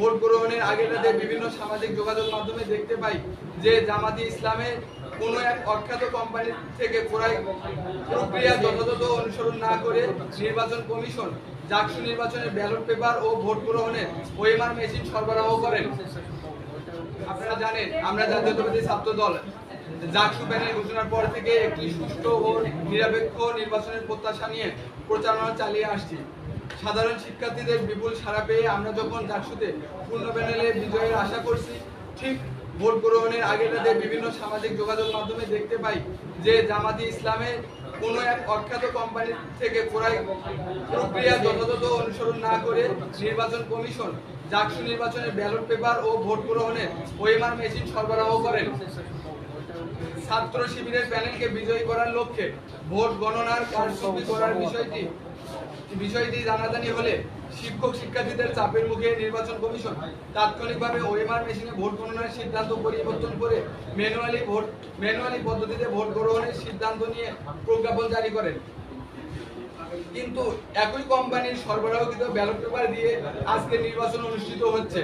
Vote গ্রহণের আগে রাতে বিভিন্ন সামাজিক যোগাযোগ মাধ্যমে দেখতে পাই যে জামাতি ইসলামের কোনো এক অখ্যাত কোম্পানি থেকে ক্রয় প্রক্রিয়া যথাযথ অনুসরণ না করে নির্বাচন কমিশন জাকসু নির্বাচনের ব্যালট পেপার ও ভোট গ্রহণের ওয়েমার মেশিন সরবরাহ করেন। আপনারা জানেন, আমরা জাতীয়তাবাদী ছাত্র দল। জাকসু প্যানেল ঘোষণার পর থেকে একটি সুষ্ঠু ও নিরপেক্ষ নির্বাচনের প্রত্যাশা নিয়ে প্রচারণা চালিয়ে আসছি। সাধারণ শিক্ষার্থীদের বিপুল সাড়া পেয়ে আমরা যখন জাকসুতে পূর্ণ প্যানেলে বিজয়ের আশা করছি, ঠিক ভোট গ্রহণের আগে রাতে বিভিন্ন সামাজিক যোগাযোগ মাধ্যমে দেখতে পাই যে জামাতি ইসলামের কোনো এক অখ্যাত কোম্পানি থেকে ক্রয় প্রক্রিয়া যথাযথ অনুসরণ না করে নির্বাচন কমিশন জাকসু নির্বাচনের ব্যালট পেপার ও ভোট গ্রহণের ওয়েমার মেশিন সরবরাহ করেন। ছাত্র শিবিরের প্যানেলকে বিজয়ী করার লক্ষ্যে ভোট গণনার কারচুপি করার বিষয়টি বিষয়টি জানাজানি হলে শিক্ষক শিক্ষার্থীদের চাপের মুখে নির্বাচন কমিশন তাৎক্ষণিকভাবে ওএমআর মেশিনে ভোট গণনার সিদ্ধান্ত পরিবর্তন করে ম্যানুয়ালি ভোট ম্যানুয়ালি পদ্ধতিতে ভোট গ্রহণের সিদ্ধান্ত নিয়ে প্রজ্ঞাপন জারি করেন। কিন্তু একই কোম্পানির সরবরাহকৃত ব্যালট পেপার দিয়ে আজকে নির্বাচন অনুষ্ঠিত হচ্ছে।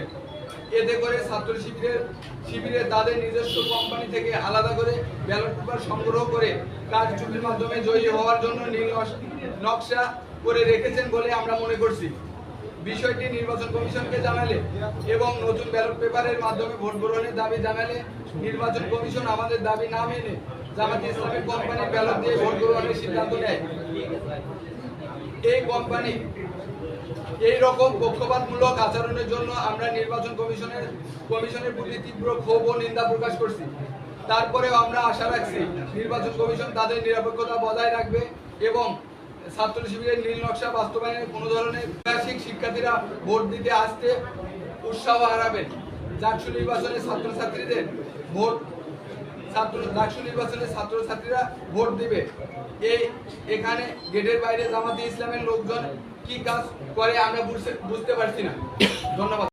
এতে করে ছাত্র শিবিরের শিবিরের তাদের নিজস্ব কোম্পানি থেকে আলাদা করে ব্যালট পেপার সংগ্রহ করে কাজ কারচুপির মাধ্যমে জয়ী হওয়ার জন্য নীল নকশা করে রেখেছেন বলে আমরা মনে করছি। বিষয়টি নির্বাচন কমিশনকে জানালে এবং নতুন ব্যালট পেপারের মাধ্যমে ভোট গ্রহণের দাবি জানালে নির্বাচন কমিশন আমাদের দাবি না মেনে জামাত ইসলামের কোম্পানির ব্যালট দিয়ে ভোট গ্রহণের সিদ্ধান্ত নেয়। এই কোম্পানি, এই রকম পক্ষপাতমূলক আচরণের জন্য আমরা নির্বাচন কমিশনের কমিশনের প্রতি তীব্র ক্ষোভ ও নিন্দা প্রকাশ করছি। তারপরেও আমরা আশা রাখছি নির্বাচন কমিশন তাদের নিরপেক্ষতা বজায় রাখবে এবং ছাত্র শিবিরের নীল নকশা বাস্তবায়নে কোনো ধরনের ক্লাসিক শিক্ষার্থীরা ভোট দিতে আসতে উৎসাহ হারাবেন। জাকসু নির্বাচনে ছাত্রছাত্রীদের ভোট ছাত্র ডাকসু নির্বাচনে ছাত্রছাত্রীরা ভোট দিবে। এই এখানে গেটের বাইরে জামাতে ইসলামের লোকজন কি কাজ করে আমরা বুঝতে বুঝতে পারছি না। ধন্যবাদ।